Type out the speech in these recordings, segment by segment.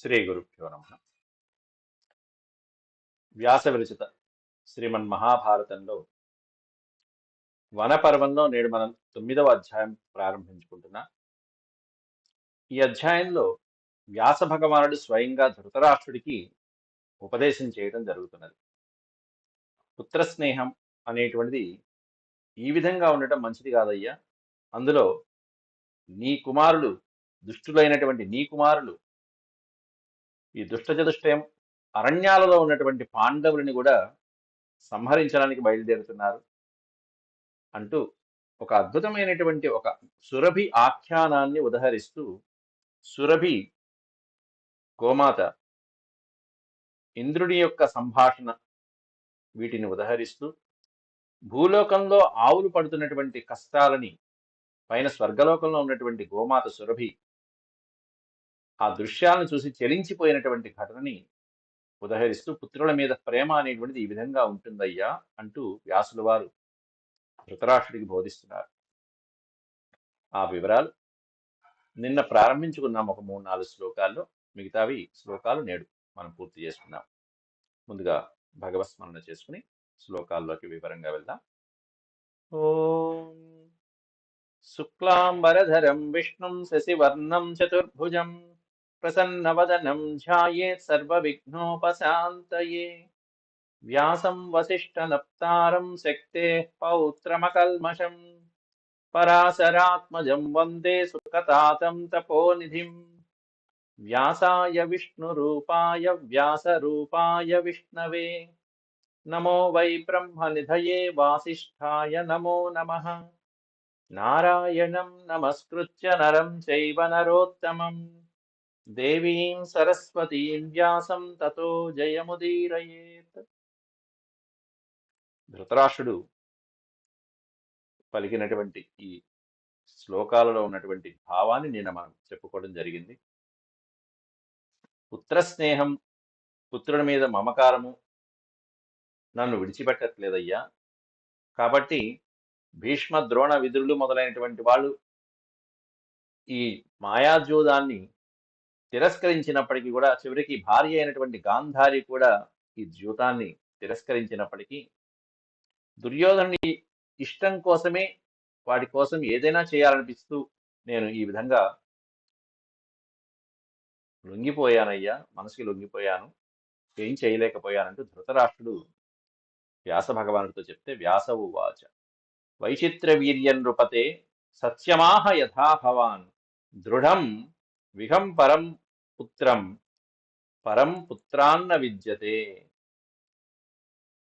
శ్రీ గురుభ్యో నమ. వ్యాస విరచిత శ్రీమన్ మహాభారతంలో వనపర్వంలో నేడు మనం తొమ్మిదవ అధ్యాయం ప్రారంభించుకుంటున్నా. ఈ అధ్యాయంలో వ్యాస భగవానుడు స్వయంగా ధృతరాష్ట్రుడికి ఉపదేశం చేయడం జరుగుతున్నది. పుత్ర స్నేహం అనేటువంటిది ఈ విధంగా ఉండటం మంచిది కాదయ్యా. అందులో నీ కుమారులు దుష్టులైనటువంటి నీ కుమారులు ఈ దుష్టచతుష్టయం అరణ్యాలలో ఉన్నటువంటి పాండవులని కూడా సంహరించడానికి బయలుదేరుతున్నారు అంటూ ఒక అద్భుతమైనటువంటి ఒక సురభి ఆఖ్యానాన్ని ఉదహరిస్తూ సురభి గోమాత ఇంద్రుడి యొక్క సంభాషణ వీటిని ఉదహరిస్తూ భూలోకంలో ఆవులు పడుతున్నటువంటి కష్టాలని పైన స్వర్గలోకంలో ఉన్నటువంటి గోమాత సురభి ఆ దృశ్యాలను చూసి చెలించిపోయినటువంటి ఘటనని ఉదహరిస్తూ పుత్రుల మీద ప్రేమ అనేటువంటిది ఈ విధంగా ఉంటుందయ్యా అంటూ వ్యాసుల వారు ధృతరాష్ట్రుడికి బోధిస్తున్నారు. ఆ వివరాలు నిన్న ప్రారంభించుకున్నాం ఒక మూడు నాలుగు శ్లోకాల్లో. మిగతావి శ్లోకాలు నేడు మనం పూర్తి చేసుకున్నాం. ముందుగా భగవత్ స్మరణ చేసుకుని శ్లోకాల్లోకి వివరంగా వెళ్దాం. ఓం శుక్లాంబరధరం విష్ణుం శశివర్ణం చతుర్భుజం प्रसन्नवदनं ध्याये सर्वविघ्नोपशान्तये। व्यासं वसिष्ठनप्तारं शक्तेः पौत्रमकल्मषम् पराशरात्मजं वन्दे सुकतातं तपोनिधिम्। व्यासाय विष्णुरूपाय व्यासरूपाय विष्णवे। नमो वै ब्रह्मनिधये वासिष्ठाय नमो नमः। नारायणं नमस्कृत्य नरं चैव नरोत्तमम्। దేవీం సరస్వతీం వ్యాసం తతో జయముదీరయేత్ ధృతరాష్ట్రుడు పలికినటువంటి ఈ శ్లోకాలలో ఉన్నటువంటి భావాన్ని నిన్న మనం చెప్పుకోవడం జరిగింది. పుత్ర స్నేహం పుత్రుడి మీద మమకారము నన్ను విడిచిపెట్టట్లేదయ్యా. కాబట్టి భీష్మ ద్రోణ విధులు మొదలైనటువంటి వాళ్ళు ఈ మాయాజూదాన్ని తిరస్కరించినప్పటికీ కూడా చివరికి భార్య అయినటువంటి గాంధారి కూడా ఈ ద్యూతాన్ని తిరస్కరించినప్పటికీ దుర్యోధనుని ఇష్టం కోసమే వాటి కోసం ఏదైనా చేయాలనిపిస్తూ నేను ఈ విధంగా లొంగిపోయానయ్యా మనసుకి లొంగిపోయాను ఏం చేయలేకపోయానంటూ ధృతరాష్ట్రుడు వ్యాస భగవానుడితో చెప్తే వ్యాసవు వాచ వైచిత్ర వీర్య నృపతే సత్యమాహ యథా భవాన్ దృఢం విహం పరం పుత్రం పరం పుత్రాన్న విద్యతే.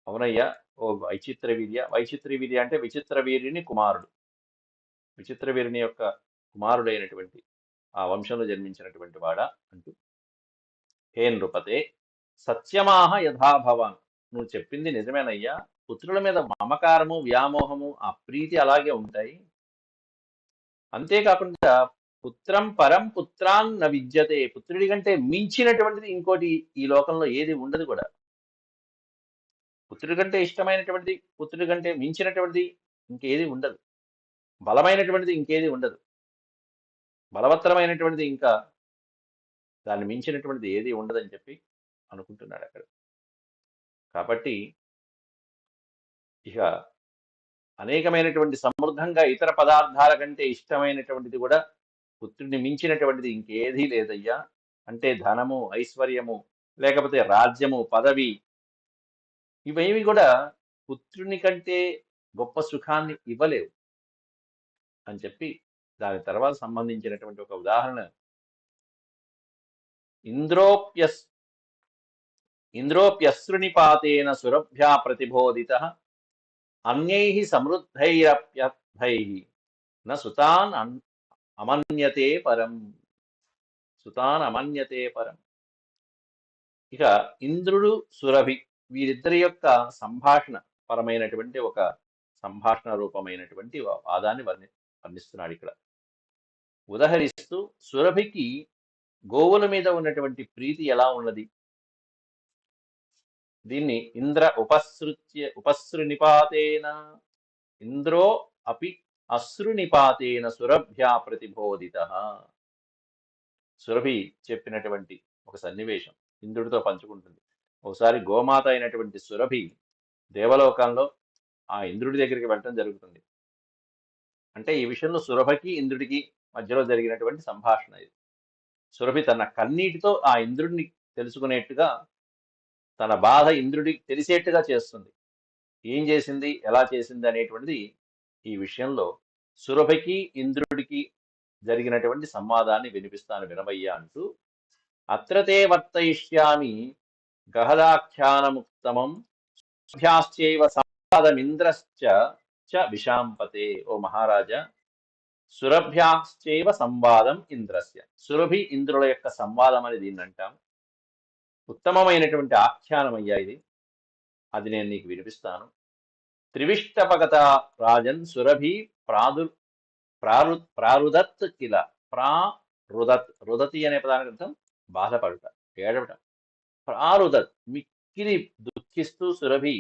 అవునయ్యా ఓ వైచిత్ర వీర్య వైచిత్ర వీర్య అంటే విచిత్ర వీరిని కుమారుడు. విచిత్ర వీరిని యొక్క కుమారుడైనటువంటి ఆ వంశంలో జన్మించినటువంటి వాడా అంటూ. హే నృపతే సత్యమాహ యథాభవాన్ నువ్వు చెప్పింది నిజమేనయ్యా. పుత్రుల మీద మమకారము వ్యామోహము ఆ ప్రీతి అలాగే ఉంటాయి. అంతేకాకుండా పుత్రం పరం పుత్రాన్ న విద్యతే. పుత్రుడి కంటే మించినటువంటిది ఇంకోటి ఈ లోకంలో ఏది ఉండదు కూడా. పుత్రుడి కంటే ఇష్టమైనటువంటిది పుత్రుడి కంటే మించినటువంటిది ఇంకేది ఉండదు. బలమైనటువంటిది ఇంకేది ఉండదు. బలవత్తరమైనటువంటిది ఇంకా దాన్ని మించినటువంటిది ఏది ఉండదని చెప్పి అనుకుంటున్నాడు అక్కడ. కాబట్టి ఇక అనేకమైనటువంటి సమృద్ధంగా ఇతర పదార్థాల కంటే ఇష్టమైనటువంటిది కూడా పుత్రుడిని మించినటువంటిది ఇంకేదీ లేదయ్యా. అంటే ధనము ఐశ్వర్యము లేకపోతే రాజ్యము పదవి ఇవేమి కూడా పుత్రుని కంటే గొప్ప సుఖాన్ని ఇవ్వలేవు. అని చెప్పి దాని తర్వాత సంబంధించినటువంటి ఒక ఉదాహరణ. ఇంద్రోప్యస్ ఇంద్రోప్యశ్రునిపాతేన సురభ్యా ప్రతిబోధిత అన్యై సమృద్ధైరప్యర్థై న సుతాన్ అమన్యతే పరం. సుతాన్ అమన్యతే పరం. ఇక ఇంద్రుడు సురభి వీరిద్దరి యొక్క సంభాషణ పరమైనటువంటి ఒక సంభాషణ రూపమైనటువంటి వాదాన్ని వర్ణి వర్ణిస్తున్నాడు ఇక్కడ. ఉదహరిస్తూ సురభికి గోవుల మీద ఉన్నటువంటి ప్రీతి ఎలా ఉన్నది? దీన్ని ఇంద్ర ఉపసృత్య ఉపసృనిపాతేన. ఇంద్రో అపి అశ్రునిపాతేన సురభ్యా ప్రతిబోధిత. సురభి చెప్పినటువంటి ఒక సన్నివేశం ఇంద్రుడితో పంచుకుంటుంది. ఒకసారి గోమాత అయినటువంటి సురభి దేవలోకంలో ఆ ఇంద్రుడి దగ్గరికి వెళ్ళటం జరుగుతుంది. అంటే ఈ విషయంలో సురభకి ఇంద్రుడికి మధ్యలో జరిగినటువంటి సంభాషణ ఇది. సురభి తన కన్నీటితో ఆ ఇంద్రుడిని తెలుసుకునేట్టుగా తన బాధ ఇంద్రుడికి తెలిసేట్టుగా చేస్తుంది. ఏం చేసింది? ఎలా చేసింది? అనేటువంటిది ఈ విషయంలో సురభికి ఇంద్రుడికి జరిగినటువంటి సంవాదాన్ని వినిపిస్తాను వినవయ్యా అంటూ అత్రతే వర్తయిష్యామి గహదాఖ్యానముత్తమం సుభ్యాశ్చైవ సంవాదమింద్రశ్చ చ విషాంపతే ఓ మహారాజా! సురభ్యాశ్చైవ సంవాదం ఇంద్రస్య. సురభి ఇంద్రుల యొక్క సంవాదం అని దీన్ని అంటాం. ఉత్తమమైనటువంటి ఆఖ్యానం అయ్యా ఇది. అది నేను నీకు వినిపిస్తాను. త్రివిష్టపగత రాజన్ సురభి ప్రాదు ప్రారు ప్రారుదత్ కిల ప్రారుదత్ రుదతి అనే పదానికి అర్థం బాధపడుట ఏడవటం. ప్రారుదత్ మిక్కిలి దుఃఖిస్తూ సురభి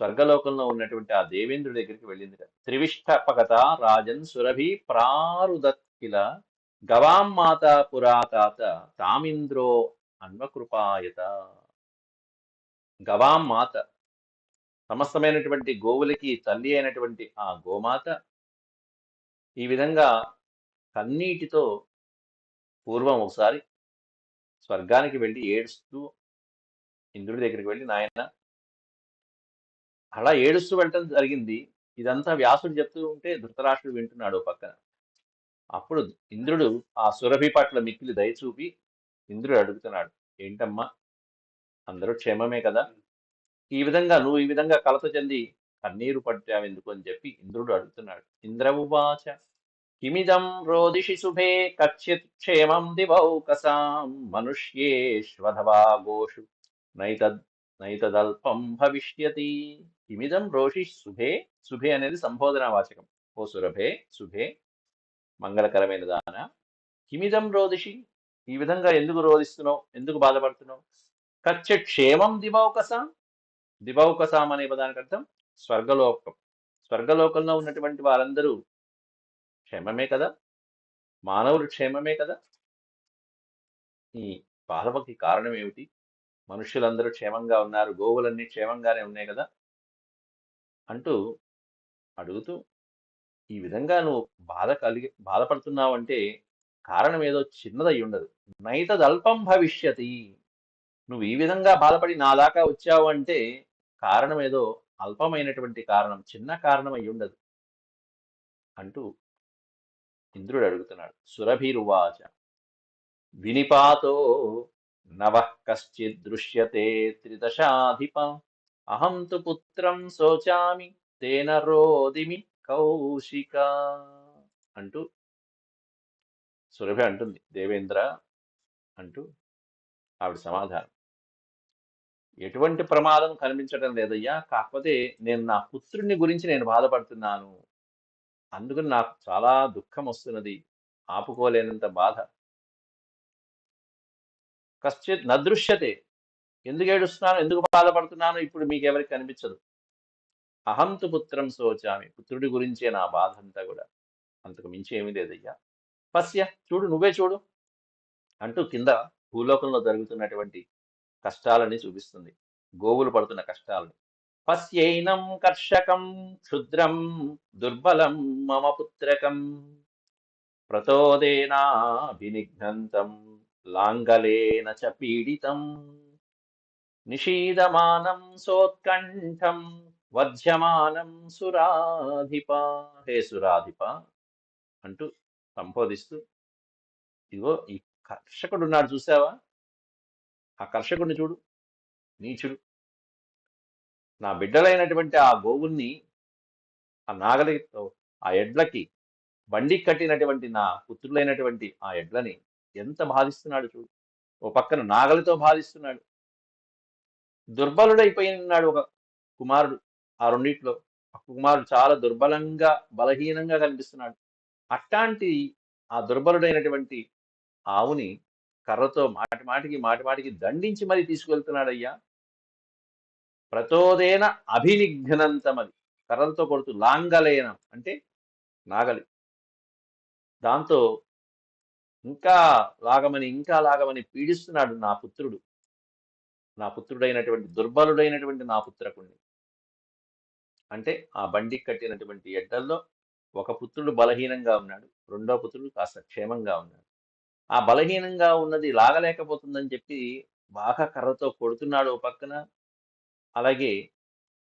స్వర్గలోకంలో ఉన్నటువంటి ఆ దేవేంద్రుడి దగ్గరికి వెళ్ళింది త్రివిష్టపగత రాజన్ సురభి ప్రారుదత్ కిల గవాం మాత పురాతాత తామింద్రో అన్వకృపాయత. గవాం మాత సమస్తమైనటువంటి గోవులకి తల్లి అయినటువంటి ఆ గోమాత ఈ విధంగా కన్నీటితో పూర్వం ఒకసారి స్వర్గానికి వెళ్ళి ఏడుస్తూ ఇంద్రుడి దగ్గరికి వెళ్ళి నాయన అలా ఏడుస్తూ వెళ్ళటం జరిగింది. ఇదంతా వ్యాసుడు చెప్తూ ఉంటే ధృతరాష్ట్రుడు వింటున్నాడు పక్కన. అప్పుడు ఇంద్రుడు ఆ సురభి పట్ల మిక్కిలి దయచూపి ఇంద్రుడు అడుగుతున్నాడు ఏంటమ్మా? అందరూ క్షేమమే కదా? ఈ విధంగా నువ్వు ఈ విధంగా కలత చెంది కన్నీరు పట్టావెందుకు అని చెప్పి ఇంద్రుడు అడుగుతున్నాడు. ఇంద్రవువాచ కిమిదం రోదిషి శుభే కచ్చిత్ క్షేమం దివౌకసాం మనుష్యేష్వధవా గోషు నైతద్ నైతదల్పం భవిష్యతి. కిమిదం రోషి శుభే శుభే అనేది సంబోధన వాచకం. ఓ సురభే శుభే మంగళకరమైన దాన. కిమిదం రోదిషి ఈ విధంగా ఎందుకు రోధిస్తున్నావు? ఎందుకు బాధపడుతున్నావు? కచ్చ క్షేమం దివౌకసాం దివౌకసాం అనే పదానికి అర్థం స్వర్గలోకం. స్వర్గలోకంలో ఉన్నటువంటి వారందరూ క్షేమమే కదా? మానవులు క్షేమమే కదా? ఈ బాధపకి కారణం ఏమిటి? మనుషులందరూ క్షేమంగా ఉన్నారు గోవులన్నీ క్షేమంగానే ఉన్నాయి కదా? అంటూ అడుగుతూ ఈ విధంగా నువ్వు బాధ కలిగి బాధపడుతున్నావు అంటే కారణం ఏదో చిన్నదై ఉండదు. నైతదల్పం భవిష్యతి. నువ్వు ఈ విధంగా బాధపడి నా దాకా వచ్చావు అంటే కారణం ఏదో అల్పమైనటువంటి కారణం చిన్న కారణం అయి ఉండదు. అంటూ ఇంద్రుడు అడుగుతున్నాడు. సురభిరువాచ వినిపాతో నవ కశ్చిద్ దృశ్యతే త్రిదశాధిప అహం తు పుత్రం శోచామి తేన రోదిమి కౌశిక అంటూ సురభి అంటుంది. దేవేంద్ర అంటూ ఆవిడ సమాధానం. ఎటువంటి ప్రమాదం కనిపించడం లేదయ్యా. కాకపోతే నేను నా పుత్రుడిని గురించి నేను బాధపడుతున్నాను. అందుకని నాకు చాలా దుఃఖం వస్తున్నది. ఆపుకోలేనంత బాధ. కశ్చిత్ నదృశ్యతే ఎందుకు ఏడుస్తున్నాను? ఎందుకు బాధపడుతున్నాను? ఇప్పుడు మీకు ఎవరికి కనిపించదు. అహంతు పుత్రం సోచామి పుత్రుడి గురించే నా బాధ అంతా కూడా. అంతకు మించి ఏమీ లేదయ్యా. పశ్య చూడు నువ్వే చూడు. అంటూ కింద భూలోకంలో జరుగుతున్నటువంటి కష్టాలని చూపిస్తుంది. గోవులు పడుతున్న కష్టాలని. పశ్యైనం కర్షకం క్షుద్రం దుర్బలం మమ పుత్రకం. ప్రతోదేనాభినిఘ్నంతం లాంగలేన చ పీడితం. నిషీదమానం సోత్కంఠం వధ్యమానం సురాధిప. హే సురాధిప! అంటూ సంబోధిస్తూ ఇదిగో ఈ కర్షకుడు ఉన్నాడు చూసావా? ఆ కర్షకుడిని చూడు నీచుడు. నా బిడ్డలైనటువంటి ఆ గోవుల్ని ఆ నాగలితో ఆ ఎడ్లకి బండి కట్టినటువంటి నా పుత్రులైనటువంటి ఆ ఎడ్లని ఎంత బాధిస్తున్నాడు చూడు. ఓ పక్కన నాగలితో బాధిస్తున్నాడు. దుర్బలుడైపోయినాడు ఒక కుమారుడు ఆ రెండిట్లో. ఒక కుమారుడు చాలా దుర్బలంగా బలహీనంగా కనిపిస్తున్నాడు. అట్లాంటి ఆ దుర్బలుడైనటువంటి ఆవుని కర్రతో మాటి మాటికి మాటి మాటికి దండించి మరీ తీసుకువెళ్తున్నాడయ్యా. ప్రతోదేన అభినిఘ్నంతమది కర్రలతో కొడుతూ లాంగలేనం అంటే నాగలి దాంతో ఇంకా లాగమని ఇంకా లాగమని పీడిస్తున్నాడు నా పుత్రుడు. నా పుత్రుడైనటువంటి దుర్బలుడైనటువంటి నా పుత్రకుణ్ణి. అంటే ఆ బండికి కట్టినటువంటి ఎడ్డల్లో ఒక పుత్రుడు బలహీనంగా ఉన్నాడు. రెండో పుత్రుడు కాస్త క్షేమంగా ఉన్నాడు. ఆ బలహీనంగా ఉన్నది లాగలేకపోతుందని చెప్పి బాగా కర్రతో కొడుతున్నాడు ఓ పక్కన. అలాగే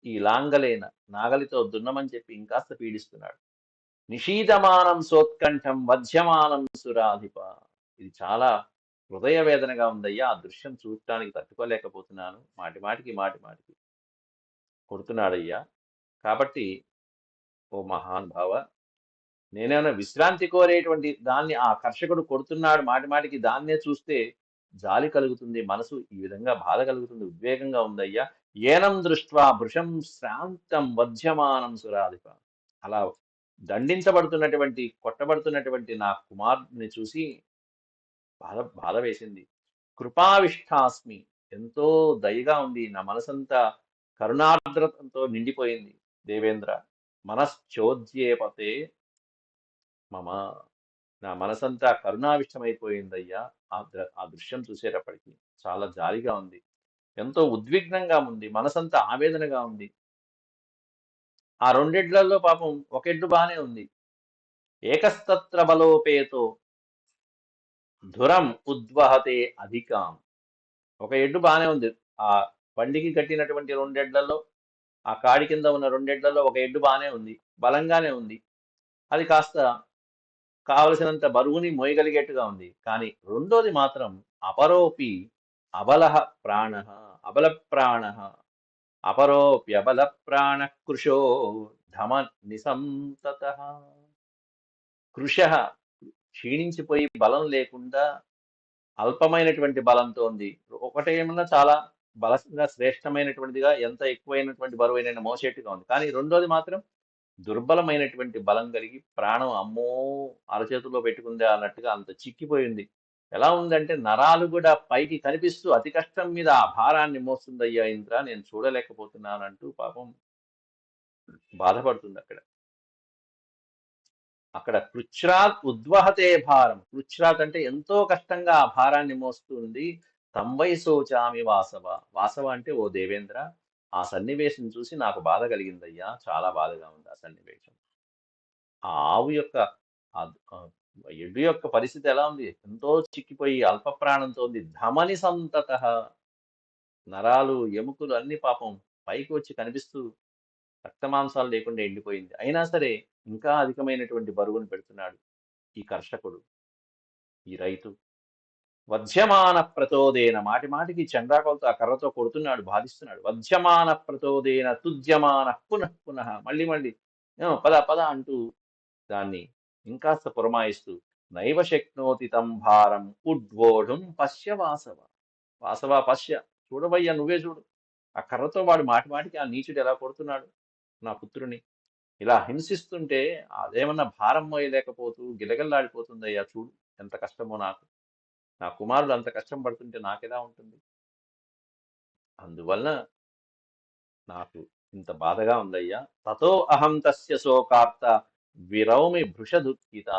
ఈ లాంగలేన నాగలితో దున్నమని చెప్పి ఇంకాస్త పీడిస్తున్నాడు. నిషీదమానం సోత్కంఠం వధ్యమానం సురాధిప. ఇది చాలా హృదయ వేదనగా ఉందయ్యా ఆ దృశ్యం చూడటానికి తట్టుకోలేకపోతున్నాను. మాటి మాటికి మాటి మాటికి కొడుతున్నాడయ్యా. కాబట్టి ఓ మహాన్ భావ నేనేమైనా విశ్రాంతి కోరేటువంటి దాన్ని ఆ కర్షకుడు కొడుతున్నాడు మాటి మాటికి దాన్నే చూస్తే జాలి కలుగుతుంది మనసు ఈ విధంగా బాధ కలుగుతుంది ఉద్వేగంగా ఉందయ్యా ఏనం దృష్ట్వా భృషం శ్రాంతం వధ్యమానం సురాధిప. అలా దండించబడుతున్నటువంటి కొట్టబడుతున్నటువంటి నా కుమారుని చూసి బాధ బాధ వేసింది. కృపావిష్టాస్మి. ఎంతో దయగా ఉంది. నా మనసంతా కరుణార్ద్రతంతో నిండిపోయింది. దేవేంద్ర మనశ్చోద్యేపతే మమ నా మనసంతా కరుణావిష్టమైపోయిందయ్యా. ఆ దృ- ఆ దృశ్యం చూసేటప్పటికి చాలా జాలిగా ఉంది. ఎంతో ఉద్విగ్నంగా ఉంది. మనసంతా ఆవేదనగా ఉంది. ఆ రెండెడ్లలో పాపం ఒక ఎడ్డు బాగానే ఉంది. ఏకస్తత్ర బలోపేతో ధురం ఉద్వహతే అధికాం. ఒక ఎడ్డు బాగానే ఉంది. ఆ బండికి కట్టినటువంటి రెండెడ్లలో ఆ కాడి కింద ఉన్న రెండెడ్లలో ఒక ఎడ్డు బాగానే ఉంది. బలంగానే ఉంది. అది కాస్త కావలసినంత బరువుని మోయగలిగేట్టుగా ఉంది. కానీ రెండోది మాత్రం అపరోపి అబలహ ప్రాణ అబల ప్రాణ అపరోప్యబల ప్రాణ కృషో ధమ నిసంతత. కృష క్షీణించిపోయి బలం లేకుండా అల్పమైనటువంటి బలంతో ఉంది. ఒకటేమన్నా చాలా బలంగా శ్రేష్టమైనటువంటిదిగా ఎంత ఎక్కువైనటువంటి బరువైన మోసేట్టుగా ఉంది. కానీ రెండోది మాత్రం దుర్బలమైనటువంటి బలం కలిగి ప్రాణం అమ్మో అరచేతుల్లో పెట్టుకుందే అన్నట్టుగా అంత చిక్కిపోయింది. ఎలా ఉందంటే నరాలు కూడా పైకి కనిపిస్తూ అతి కష్టం మీద ఆ భారాన్ని మోస్తుందయ్యా ఇంద్ర నేను చూడలేకపోతున్నానంటూ పాపం బాధపడుతుంది అక్కడ. అక్కడ కృచ్రాత్ ఉద్వహతే భారం. కృచ్రాత్ అంటే ఎంతో కష్టంగా ఆ భారాన్ని మోస్తుంది. తంవై సోచామి వాసవ. వాసవ అంటే ఓ దేవేంద్ర ఆ సన్నివేశం చూసి నాకు బాధ కలిగిందయ్యా చాలా బాధగా ఉంది ఆ సన్నివేశం. ఆ ఆవు యొక్క ఎడు ఎడ్డు యొక్క పరిస్థితి ఎలా ఉంది? ఎంతో చిక్కిపోయి అల్ప ప్రాణంతో ఉంది. ధమని సంతత. నరాలు ఎముకలు అన్ని పాపం పైకి వచ్చి కనిపిస్తూ రక్తమాంసాలు లేకుండా ఎండిపోయింది. అయినా సరే ఇంకా అధికమైనటువంటి బరువును పెడుతున్నాడు ఈ కర్షకుడు ఈ రైతు. వధ్యమాన ప్రతోదేన మాటి మాటికి చంద్రాకోలతో ఆ కర్రతో కొడుతున్నాడు బాధిస్తున్నాడు. వధ్యమాన ప్రతోదేన తుద్యమాన పునః పునః మళ్ళీ మళ్ళీ. "ఏమో, పద పద అంటూ దాన్ని ఇంకాస్త పురమాయిస్తూ నైవ శక్నోతి తం భారం ఉడ్వోఢుం పశ్య వాసవ. వాసవ పశ్య. చూడవయ్యా నువ్వే చూడు. ఆ కర్రతో వాడు మాటి మాటికి ఆ నీచుడు ఎలా కొడుతున్నాడు? నా పుత్రుని. ఇలా హింసిస్తుంటే అదేమన్నా భారం మోయలేకపోతూ గిలగల్లాడిపోతుందయ్యా చూడు. ఎంత కష్టమో నాకు. నా కుమారుడు అంత కష్టం పడుతుంటే నాకెలా ఉంటుంది? అందువలన నాకు ఇంత బాధగా ఉందయ్యా. తతో అహం తస్య శోకార్త విరౌమి భృషదుఃఖిత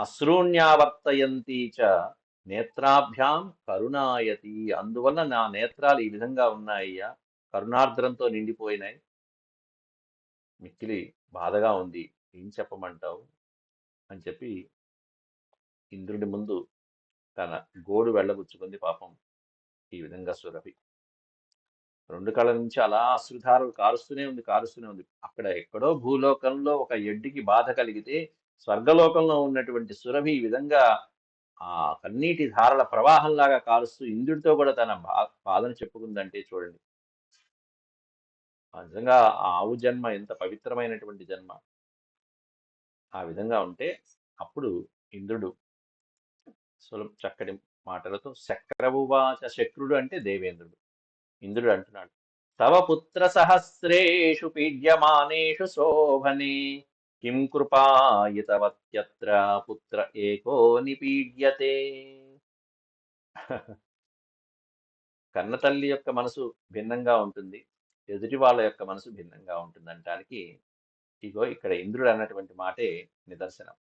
అశ్రూణ్యావర్తయంతి చ నేత్రాభ్యాం కరుణాయతి. అందువల్ల నా నేత్రాలు ఈ విధంగా ఉన్నాయ్యా. కరుణార్ద్రంతో నిండిపోయినాయి. మిక్కిలి బాధగా ఉంది. ఏం చెప్పమంటావు? అని చెప్పి ఇంద్రుడి ముందు తన గోడు వెళ్ళబుచ్చుకుంది పాపం ఈ విధంగా సురభి. రెండు కళ్ళ నుంచి అలా అశ్రుధారలు కారుస్తూనే ఉంది కారుస్తూనే ఉంది. అక్కడ ఎక్కడో భూలోకంలో ఒక ఎడ్డికి బాధ కలిగితే స్వర్గలోకంలో ఉన్నటువంటి సురభి ఈ విధంగా ఆ కన్నీటి ధారల ప్రవాహంలాగా కారుస్తూ ఇంద్రుడితో కూడా తన బా బాధను చెప్పుకుందంటే చూడండి. నిజంగా ఆ ఆవు జన్మ ఎంత పవిత్రమైనటువంటి జన్మ. ఆ విధంగా ఉంటే అప్పుడు ఇంద్రుడు సులభ చక్కటి మాటలతో శక్రవువాచ శక్రుడు అంటే దేవేంద్రుడు. ఇంద్రుడు అంటున్నాడు తవ పుత్ర సహస్రేషు పీడ్యమానేషు శోభనే కిం కృపాయితవత్యత్ర పుత్ర ఏకో నిపీడ్యతే. కన్నతల్లి యొక్క మనసు భిన్నంగా ఉంటుంది ఎదుటి వాళ్ళ యొక్క మనసు భిన్నంగా ఉంటుంది అంటానికి ఇగో ఇక్కడ ఇంద్రుడు అన్నటువంటి మాటే నిదర్శనం.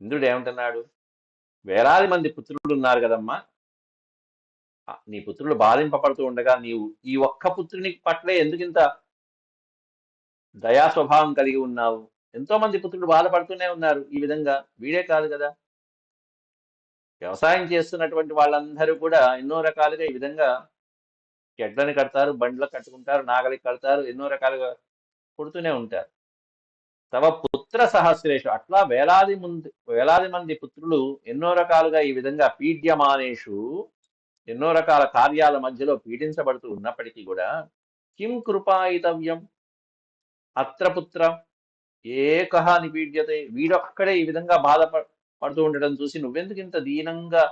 ఇంద్రుడు ఏమంటున్నాడు? వేలాది మంది పుత్రులు ఉన్నారు కదమ్మా. నీ పుత్రులు బాధింపబడుతూ ఉండగా నీవు ఈ ఒక్క పుత్రుని పట్లే ఎందుకింత దయా స్వభావం కలిగి ఉన్నావు? ఎంతో మంది పుత్రులు బాధపడుతూనే ఉన్నారు. ఈ విధంగా వీడే కాదు కదా. వ్యవసాయం చేస్తున్నటువంటి వాళ్ళందరూ కూడా ఎన్నో రకాలుగా ఈ విధంగా చెట్లని కడతారు బండ్లు కట్టుకుంటారు నాగలికి కడతారు ఎన్నో రకాలుగా పుడుతూనే ఉంటారు. తవ పుత్ర సహస్రేషు. అట్లా వేలాది మంది వేలాది మంది పుత్రులు ఎన్నో రకాలుగా ఈ విధంగా పీడ్యమానేషు ఎన్నో రకాల కార్యాల మధ్యలో పీడించబడుతూ ఉన్నప్పటికీ కూడా కిం కృపాయితవ్యం? అత్ర పుత్ర? ఏకహ నిపీడ్యతే. వీడొక్కడే ఈ విధంగా బాధ పడుతూ ఉండడం చూసి నువ్వెందుకు ఇంత దీనంగా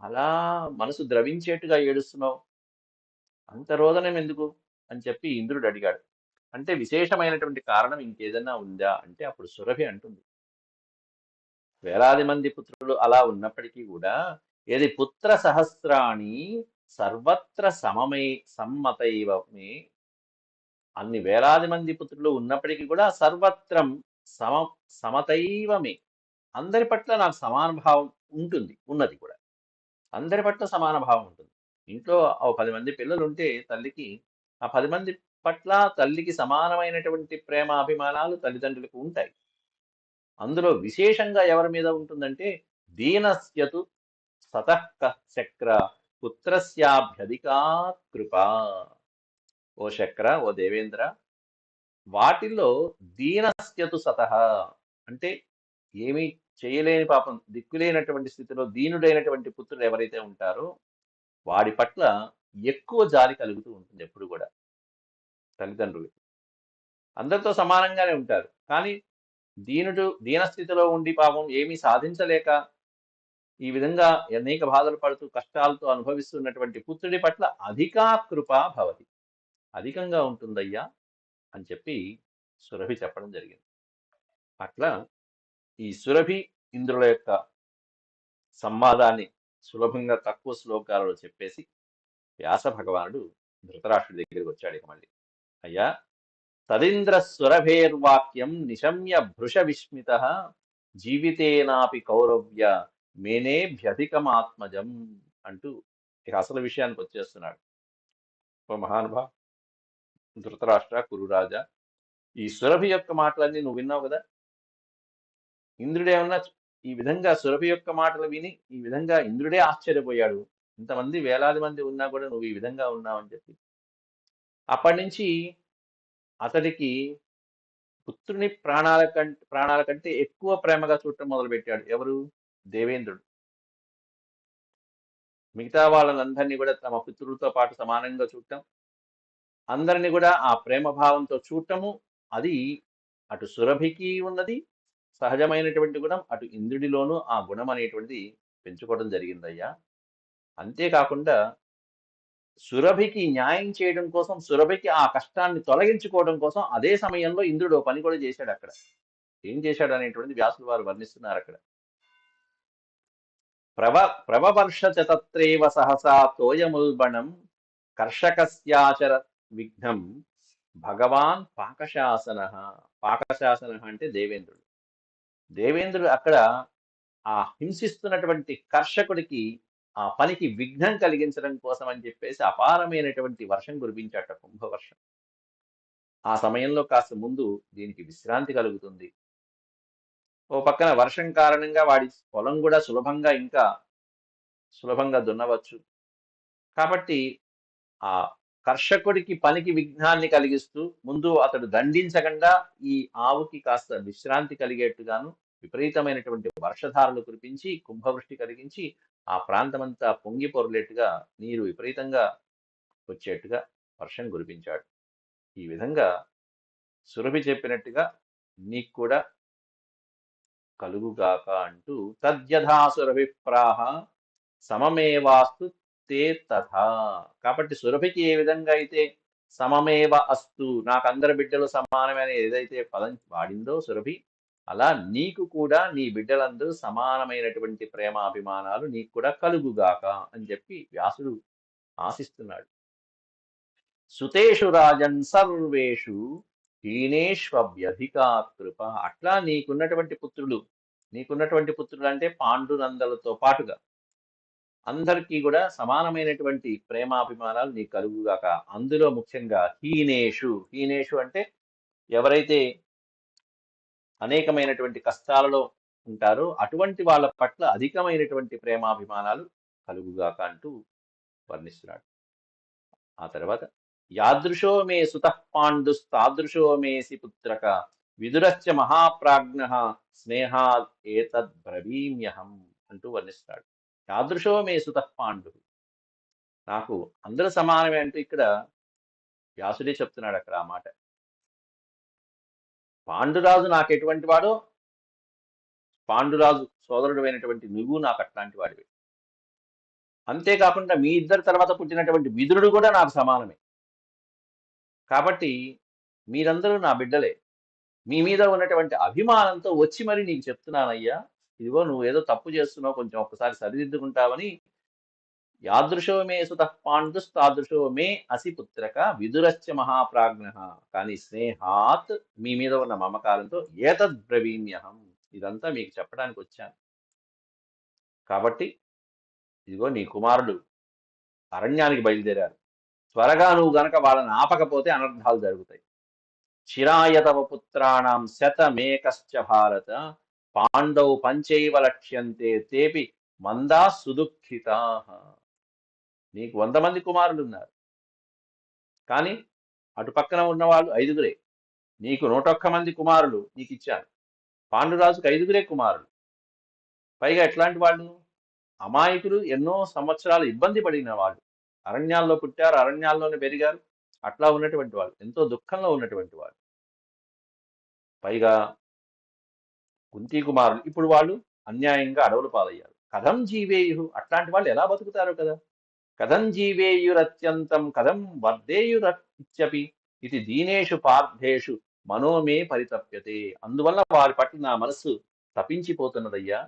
అలా మనసు ద్రవించేట్టుగా ఏడుస్తున్నావు? అంత రోదనం ఎందుకు? అని చెప్పి ఇంద్రుడు అడిగాడు. అంటే విశేషమైనటువంటి కారణం ఇంకేదన్నా ఉందా? అంటే అప్పుడు సురభి అంటుంది. వేలాది మంది పుత్రులు అలా ఉన్నప్పటికీ కూడా ఏది పుత్ర సహస్రాణి సర్వత్ర సమమై సమ్మతైవమే. అన్ని వేలాది మంది పుత్రులు ఉన్నప్పటికీ కూడా సర్వత్రం సమ సమతైవమే. అందరి పట్ల నాకు సమాన భావం ఉంటుంది ఉన్నది కూడా. అందరి పట్ల సమాన భావం ఉంటుంది. ఇంట్లో ఓ పది మంది పిల్లలు ఉంటే తల్లికి ఆ పది మంది పట్ల తల్లికి సమానమైనటువంటి ప్రేమ అభిమానాలు తల్లిదండ్రులకు ఉంటాయి. అందులో విశేషంగా ఎవరి మీద ఉంటుందంటే దీనస్యతు సతః చక్ర పుత్రస్యాభ్యధికా కృప. ఓ శక్ర ఓ దేవేంద్ర వాటిల్లో దీనస్యతు సతః. అంటే ఏమీ చేయలేని పాపం దిక్కులేనటువంటి స్థితిలో దీనుడైనటువంటి పుత్రుడు ఎవరైతే ఉంటారో వాడి పట్ల ఎక్కువ జాలి కలుగుతూ ఉంటుంది ఎప్పుడు కూడా. తల్లిదండ్రులు. అందరితో సమానంగానే ఉంటారు. కానీ దీనుడు దీనస్థితిలో ఉండి పాపం ఏమీ సాధించలేక ఈ విధంగా అనేక బాధలు పడుతూ కష్టాలతో అనుభవిస్తున్నటువంటి పుత్రుడి పట్ల అధికా కృప భవతి. అధికంగా ఉంటుందయ్యా అని చెప్పి సురభి చెప్పడం జరిగింది. అట్లా ఈ సురభి ఇంద్రుల యొక్క సంవాదాన్ని సులభంగా తక్కువ శ్లోకాలలో చెప్పేసి వ్యాస భగవానుడు ధృతరాష్ట్రుడి దగ్గరికి వచ్చాడు ఇక మళ్ళీ. అయ్యా. తదింద్ర సురభేర్వాక్యం నిశమ్య భృష విస్మిత జీవితేనాపి కౌరవ్య మేనేభ్యధికమాత్మజం అంటూ ఇక అసలు విషయానికి వచ్చేస్తున్నాడు. ఓ మహానుభా ధృతరాష్ట్ర కురురాజా ఈ సురభి యొక్క మాటలన్నీ నువ్వు విన్నావు కదా? ఇంద్రుడేమన్నా ఈ విధంగా సురభి యొక్క మాటలు విని ఈ విధంగా ఇంద్రుడే ఆశ్చర్యపోయాడు. ఇంతమంది వేలాది మంది ఉన్నా కూడా నువ్వు ఈ విధంగా ఉన్నావని చెప్పి. అప్పటి నుంచి అతడికి పుత్రుని ప్రాణాల కంటే ప్రాణాల కంటే ఎక్కువ ప్రేమగా చూడటం మొదలుపెట్టాడు. ఎవరు? దేవేంద్రుడు. మిగతా వాళ్ళందరినీ కూడా తమ పుత్రులతో పాటు సమానంగా చూడటం అందరినీ కూడా ఆ ప్రేమ భావంతో చూడటము అది అటు సురభికి ఉన్నది సహజమైనటువంటి గుణం అటు ఇంద్రుడిలోనూ ఆ గుణం అనేటువంటిది పెంచుకోవడం జరిగిందయ్యా. అంతేకాకుండా సురభికి న్యాయం చేయడం కోసం సురభికి ఆ కష్టాన్ని తొలగించుకోవడం కోసం అదే సమయంలో ఇంద్రుడు పని కూడా చేశాడు అక్కడ. ఏం చేశాడు అనేటువంటిది వ్యాసులు వారు వర్ణిస్తున్నారు అక్కడ. ప్రవ ప్రవవర్ష చతత్రేవ సహసా తోయముల్బణం కర్షకస్యాచర విఘ్నం భగవాన్ పాకశాసన. పాకశాసన అంటే దేవేంద్రుడు. దేవేంద్రుడు అక్కడ ఆ హింసిస్తున్నటువంటి కర్షకుడికి ఆ పనికి విఘ్నం కలిగించడం కోసం అని చెప్పేసి అపారమైనటువంటి వర్షం కురిపించాట కుంభవర్షం. ఆ సమయంలో కాస్త ముందు దీనికి విశ్రాంతి కలుగుతుంది. ఓ పక్కన వర్షం కారణంగా వాడి పొలం కూడా సులభంగా ఇంకా సులభంగా దున్నవచ్చు. కాబట్టి ఆ కర్షకుడికి పనికి విఘ్నాన్ని కలిగిస్తూ ముందు అతడు దండించకుండా ఈ ఆవుకి కాస్త విశ్రాంతి కలిగేట్టుగాను విపరీతమైనటువంటి వర్షధారలు కురిపించి కుంభవృష్టి కలిగించి ఆ ప్రాంతమంతా పొంగి పొరలేట్టుగా నీరు విపరీతంగా వచ్చేట్టుగా వర్షం కురిపించాడు. ఈ విధంగా సురభి చెప్పినట్టుగా నీకు కూడా కలుగుగాక అంటూ తద్యథా సురభిప్రాహ సమమేవాస్తు తే తథా. కాబట్టి సురభికి ఏ విధంగా అయితే సమమేవ అస్తు నాకు అందరి బిడ్డలు సమానమైన ఏదైతే పదం వాడిందో సురభి అలా నీకు కూడా నీ బిడ్డలందరూ సమానమైనటువంటి ప్రేమాభిమానాలు నీకు కూడా కలుగుగాక అని చెప్పి వ్యాసుడు ఆశిస్తున్నాడు. సుతేషు రాజన్ సర్వేషు హీనేష్వభ్యధికా కృప అట్లా నీకున్నటువంటి పుత్రులు నీకున్నటువంటి పుత్రులు అంటే పాండునందలతో పాటుగా అందరికీ కూడా సమానమైనటువంటి ప్రేమాభిమానాలు నీకు కలుగుగాక. అందులో ముఖ్యంగా హీనేషు హీనేషు అంటే ఎవరైతే అనేకమైనటువంటి కష్టాలలో ఉంటారో. అటువంటి వాళ్ళ పట్ల అధికమైనటువంటి ప్రేమాభిమానాలు కలుగుగాక అంటూ వర్ణిస్తున్నాడు. ఆ తర్వాత యాదృశో మే సుత పాండుస్తాదృశో మేసి పుత్రక విదురశ్చ మహాప్రాజ్ఞ స్నేహాత్ ఏతద్ బ్రవీమ్యహం అంటూ వర్ణిస్తాడు. యాదృశో మే సుత పాండు. నాకు అందరూ సమానమే అంటూ ఇక్కడ వ్యాసుడే చెప్తున్నాడు అక్కడ ఆ మాట. పాండురాజు నాకు ఎటువంటి వాడో? పాండురాజు సోదరుడు అయినటువంటి నువ్వు నాకు అట్లాంటి వాడివి. అంతేకాకుండా మీ ఇద్దరి తర్వాత పుట్టినటువంటి విదురుడు కూడా నాకు సమానమే. కాబట్టి మీరందరూ నా బిడ్డలే. మీ మీద ఉన్నటువంటి అభిమానంతో వచ్చి మరి నీకు చెప్తున్నానయ్యా ఇదిగో నువ్వు ఏదో తప్పు చేస్తున్నావు కొంచెం ఒక్కసారి సరిదిద్దుకుంటావని యాదృశో మే సుత పాండుస్తాదృశో మే అసి పుత్రక విదురశ్చ మహాప్రాజ్ఞ. కానీ స్నేహాత్ మీ మీద ఉన్న మమకారంతో ఏతద్ బ్రవీమ్యహం. ఇదంతా మీకు చెప్పడానికి వచ్చాను. కాబట్టి ఇదిగో నీ కుమారుడు అరణ్యానికి బయలుదేరారు. త్వరగా నువ్వు గనక వాళ్ళని ఆపకపోతే అనర్థాలు జరుగుతాయి. చిరాయతవ పుత్రాణం శతమేకశ్చ భారత పాండవు పంచైవ లక్ష్యంతే తేపి మందా సుదుఃఖితా నీకు వంద మంది కుమారులు ఉన్నారు. కానీ అటు పక్కన ఉన్నవాళ్ళు ఐదుగురే. నీకు నూటొక్క మంది కుమారులు నీకు ఇచ్చాను పాండురాజుకు ఐదుగురే కుమారులు. పైగా ఎట్లాంటి వాళ్ళు? అమాయకులు ఎన్నో సంవత్సరాలు ఇబ్బంది పడిన వాళ్ళు. అరణ్యాల్లో పుట్టారు అరణ్యాల్లోనే పెరిగారు. అట్లా ఉన్నటువంటి వాళ్ళు ఎంతో దుఃఖంలో ఉన్నటువంటి వాళ్ళు. పైగా కుంతి కుమారులు. ఇప్పుడు వాళ్ళు అన్యాయంగా అడవులు పాలయ్యారు. కథం జీవేయు అట్లాంటి వాళ్ళు ఎలా బతుకుతారు కదా? కథం జీవేయురత్యంతం కథం వర్ధేయురత్యపి ఇది దీనేషు పార్థేషు మనోమే పరితప్యతే. అందువల్ల వారి పట్ల నా మనస్సు తప్పించిపోతున్నదయ్యా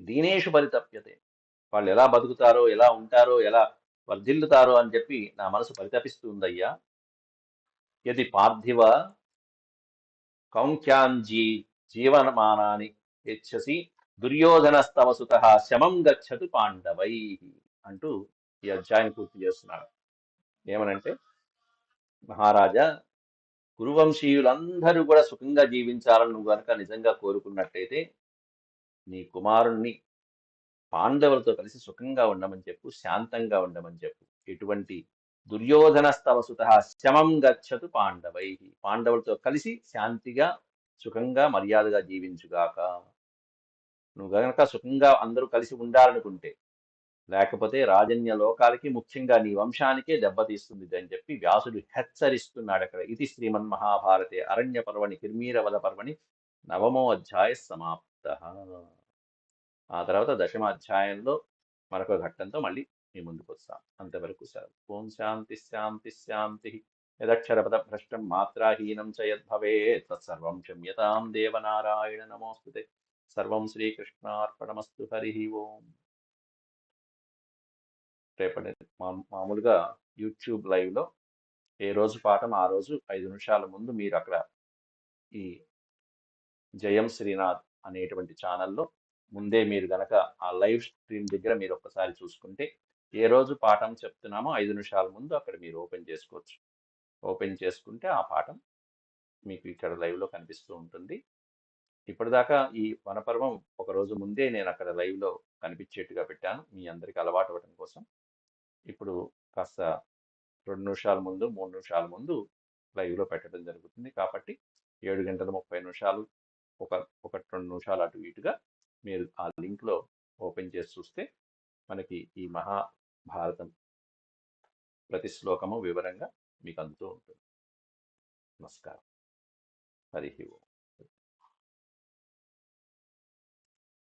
దీనేషు పరితప్యతే. వాళ్ళు ఎలా బతుకుతారో ఎలా ఉంటారో ఎలా వర్ధిల్లుతారో అని చెప్పి నా మనసు పరితపిస్తుందయ్యా. యది పార్థివ కౌంఖ్యాంజీ జీవనమానాని యచ్చసి దుర్యోధనస్తవసుత శమం గచ్చతు పాండవై అంటూ ఈ అధ్యాయం పూర్తి చేస్తున్నాడు. ఏమనంటే మహారాజా కురువంశీయులందరూ కూడా సుఖంగా జీవించాలని నువ్వు కనుక నిజంగా కోరుకున్నట్టయితే నీ కుమారుణ్ణి పాండవులతో కలిసి సుఖంగా ఉండమని చెప్పు శాంతంగా ఉండమని చెప్పు. ఎటువంటి దుర్యోధనస్తవ సుత శమం గచ్చతు పాండవై. పాండవులతో కలిసి శాంతిగా సుఖంగా మర్యాదగా జీవించుగాక. నువ్వు కనుక సుఖంగా అందరూ కలిసి ఉండాలనుకుంటే లేకపోతే రాజన్య లోకాలకి ముఖ్యంగా నీ వంశానికే దెబ్బతీస్తుంది అని చెప్పి వ్యాసుడు హెచ్చరిస్తున్నాడు అక్కడ ఇది శ్రీమన్ మహాభారతే. అరణ్య పర్వణి కిర్మీరవద పర్వణి నవమో అధ్యాయ సమాప్త. ఆ తర్వాత దశమ అధ్యాయంలో మరొక ఘట్టంతో మళ్ళీ మీ ముందుకు వస్తాం. అంతవరకు సార్ ఓం శాంతి శాంతి శాంతి. యదక్షరపద భ్రష్టం మాత్రాహీనం చ యద్భవేత్ తత్సర్వం క్షమ్యతాం దేవనారాయణ నమోస్తుతే. సర్వం శ్రీకృష్ణార్పణమస్తు హరి ఓం. రేపటి మామూలుగా యూట్యూబ్ లైవ్లో ఏ రోజు పాఠం ఆ రోజు ఐదు నిమిషాల ముందు మీరు అక్కడ ఈ జయం శ్రీనాథ్ అనేటువంటి ఛానల్లో ముందే మీరు గనక ఆ లైవ్ స్ట్రీమ్ దగ్గర మీరు ఒక్కసారి చూసుకుంటే ఏ రోజు పాఠం చెప్తున్నామో ఐదు నిమిషాల ముందు అక్కడ మీరు ఓపెన్ చేసుకోవచ్చు. ఓపెన్ చేసుకుంటే ఆ పాఠం మీకు ఇక్కడ లైవ్లో కనిపిస్తూ ఉంటుంది. ఇప్పటిదాకా ఈ వనపర్వం ఒక రోజు ముందే నేను అక్కడ లైవ్లో కనిపించేట్టుగా పెట్టాను. మీ అందరికీ అలవాటు అవ్వడం కోసం. ఇప్పుడు కాస్త రెండు నిమిషాల ముందు మూడు నిమిషాల ముందు లైవ్లో పెట్టడం జరుగుతుంది. కాబట్టి ఏడు గంటల ముప్పై నిమిషాలు ఒక ఒకటి రెండు నిమిషాలు అటు ఇటుగా మీరు ఆ లింక్లో ఓపెన్ చేసి చూస్తే మనకి ఈ మహాభారతం ప్రతి శ్లోకము వివరంగా మీకు అందుతూ ఉంటుంది. నమస్కారం. హరి ఓం.